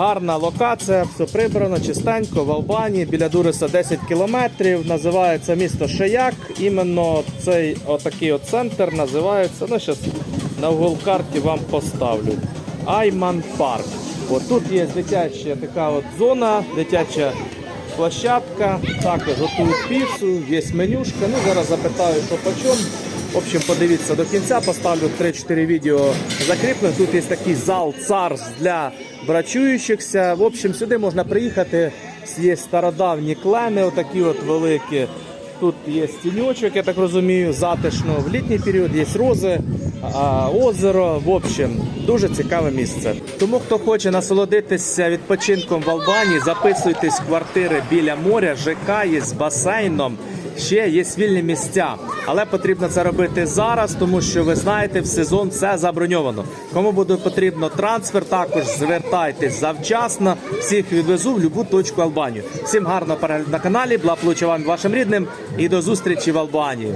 Гарна локація, все прибрано, чистенько в Албанії, біля Дуриса 10 кілометрів. Називається місто Шеяк. Іменно цей отакий от центр називається. Ну, зараз на Google карті вам поставлю. Айман Парк. От тут є дитяча така от зона, дитяча площадка. Також готують піцу, є менюшка. Ну, зараз запитаю, що по чому. В общем, подивіться до кінця, поставлю 3-4 відео закріплених. Тут є такий зал царств для брачуючихся. В общем, сюди можна приїхати. Є стародавні клени, отакі от великі. Тут є стіньочок, я так розумію, затишно. В літній період є рози, озеро. В общем, дуже цікаве місце. Тому хто хоче насолодитися відпочинком в Албанії, записуйтесь в квартири біля моря, ЖК є з басейном. Ще є вільні місця, але потрібно це робити зараз, тому що ви знаєте, в сезон все заброньовано. Кому буде потрібно трансфер, також звертайтесь завчасно. Всіх відвезу в будь-яку точку Албанії. Всім гарного перегляду на каналі, бла вам вашим рідним і до зустрічі в Албанії.